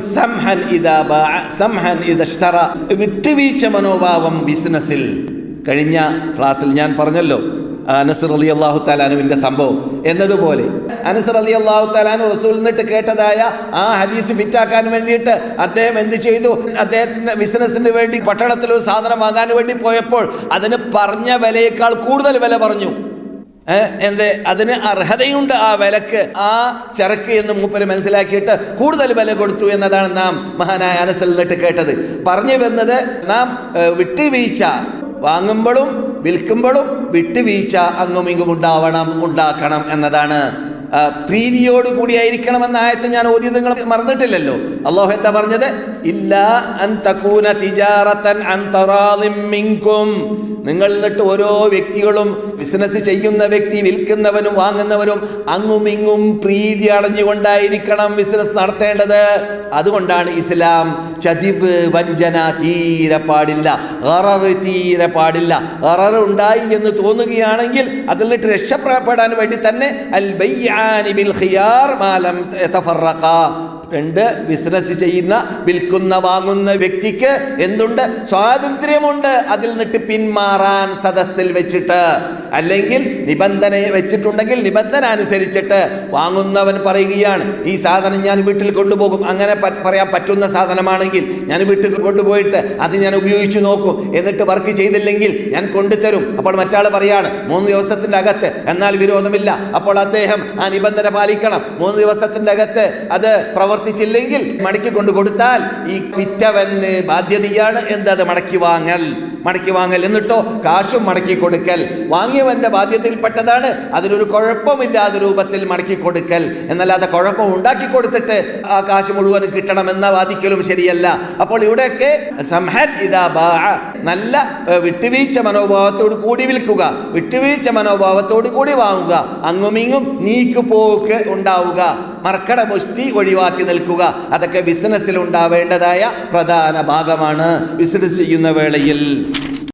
സംഹൻ സംഹൻ ഇദഷ്തറ. വിട്ടുവീഴ്ച മനോഭാവം ബിസിനസ്സിൽ. കഴിഞ്ഞ ക്ലാസ്സിൽ ഞാൻ പറഞ്ഞല്ലോ അനസർ അലി അള്ളാഹു താലാനുവിന്റെ സംഭവം. എന്നതുപോലെ അനസർ അലി അള്ളാഹു താലാനു റസൂൽ നിന്നിട്ട് കേട്ടതായ ആ ഹദീസ് ഫിറ്റാക്കാൻ വേണ്ടിയിട്ട് അദ്ദേഹം എന്ത് ചെയ്തു? അദ്ദേഹത്തിന്റെ ബിസിനസ്സിന് വേണ്ടി പട്ടണത്തിൽ ഒരു സാധനം വാങ്ങാൻ വേണ്ടി പോയപ്പോൾ അതിന് പറഞ്ഞ വിലയേക്കാൾ കൂടുതൽ വില പറഞ്ഞു. എന്ത്? അതിന് അർഹതയുണ്ട് ആ വിലക്ക്. ആ ചരക്ക് എന്ന് മൂപ്പര് മനസ്സിലാക്കിയിട്ട് കൂടുതൽ വില കൊടുത്തു എന്നതാണ് നാം മഹാനായ അനസിൽ നിന്നിട്ട് കേട്ടത്. പറഞ്ഞു വരുന്നത് നാം വിട്ടുവീഴ്ച. വാങ്ങുമ്പോഴും വിൽക്കുമ്പോഴും വിട്ടുവീഴ്ച അങ്ങും ഇങ്ങും ഉണ്ടാവണം ഉണ്ടാക്കണം എന്നതാണ്. പ്രീതിയോട് കൂടിയായിരിക്കണമെന്ന ആയത്ത് ഞാൻ ഓദ്യം നിങ്ങൾ മറന്നിട്ടില്ലല്ലോ. അള്ളാഹു എന്താ പറഞ്ഞത്? നിങ്ങൾ എന്നിട്ട് ഓരോ വ്യക്തികളും ബിസിനസ് ചെയ്യുന്ന വ്യക്തി വിൽക്കുന്നവനും വാങ്ങുന്നവനും അങ്ങും ഇങ്ങും പ്രീതി അടഞ്ഞുകൊണ്ടായിരിക്കണം ബിസിനസ് നടത്തേണ്ടത്. അതുകൊണ്ടാണ് ഇസ്ലാം ചതിവ് വഞ്ചന തീരെ പാടില്ല ഗററ് തീരെ പാടില്ല. ഗററ് ഉണ്ടായി എന്ന് തോന്നുകയാണെങ്കിൽ അതിൽ നിന്നിട്ട് രക്ഷപ്പെടാൻ വേണ്ടി തന്നെ അൽ يجمعان بالخيار ما لم يتفرقا. രണ്ട് ബിസിനസ് ചെയ്യുന്ന വിൽക്കുന്ന വാങ്ങുന്ന വ്യക്തിക്ക് എന്തുണ്ട്? സ്വാതന്ത്ര്യമുണ്ട്. അതിൽ നിന്നിട്ട് പിന്മാറാൻ സദസ്സിൽ വെച്ചിട്ട്. അല്ലെങ്കിൽ നിബന്ധന വെച്ചിട്ടുണ്ടെങ്കിൽ നിബന്ധന അനുസരിച്ചിട്ട് വാങ്ങുന്നവൻ പറയുകയാണ് ഈ സാധനം ഞാൻ വീട്ടിൽ കൊണ്ടുപോകും. അങ്ങനെ പറയാൻ പറ്റുന്ന സാധനമാണെങ്കിൽ ഞാൻ വീട്ടിൽ കൊണ്ടുപോയിട്ട് അത് ഞാൻ ഉപയോഗിച്ച് നോക്കും. എന്നിട്ട് വർക്ക് ചെയ്തില്ലെങ്കിൽ ഞാൻ കൊണ്ടുതരും. അപ്പോൾ മറ്റാൾ പറയാണ് മൂന്ന് ദിവസത്തിന്റെ അകത്ത്. എന്നാൽ വിരോധമില്ല. അപ്പോൾ അദ്ദേഹം ആ നിബന്ധന പാലിക്കണം. മൂന്ന് ദിവസത്തിന്റെ അകത്ത് അത് പ്രവർത്തിച്ചില്ലെങ്കിൽ മടക്കി കൊണ്ടു കൊടുത്താൽ ഈ വിറ്റവന് ബാധ്യതയാണ് എന്തത് മടക്കി വാങ്ങൽ. മടക്കി വാങ്ങൽ. എന്നിട്ടോ കാശും മടക്കി കൊടുക്കൽ. വാങ്ങിയവന്റെ ബാധ്യതയിൽപ്പെട്ടതാണ്. അതിനൊരു കുഴപ്പമില്ലാത്ത രൂപത്തിൽ മടക്കി കൊടുക്കൽ. എന്നല്ലാതെ കുഴപ്പം ഉണ്ടാക്കി കൊടുത്തിട്ട് ആ കാശ് മുഴുവൻ കിട്ടണമെന്ന വാദിക്കലും ശരിയല്ല. അപ്പോൾ ഇവിടെയൊക്കെ. നല്ല വിട്ടുവീഴ്ച മനോഭാവത്തോട് കൂടി വിൽക്കുക. വിട്ടുവീഴ്ച മനോഭാവത്തോട് കൂടി വാങ്ങുക. അങ്ങുമിങ്ങും നീക്കുപോക്ക് ഉണ്ടാവുക. മർക്കട മുഷ്ടി ഒഴിവാക്കി നിൽക്കുക. അതൊക്കെ ബിസിനസ്സിൽ ഉണ്ടാവേണ്ടതായ പ്രധാന ഭാഗമാണ്. ബിസിനസ് ചെയ്യുന്ന വേളയിൽ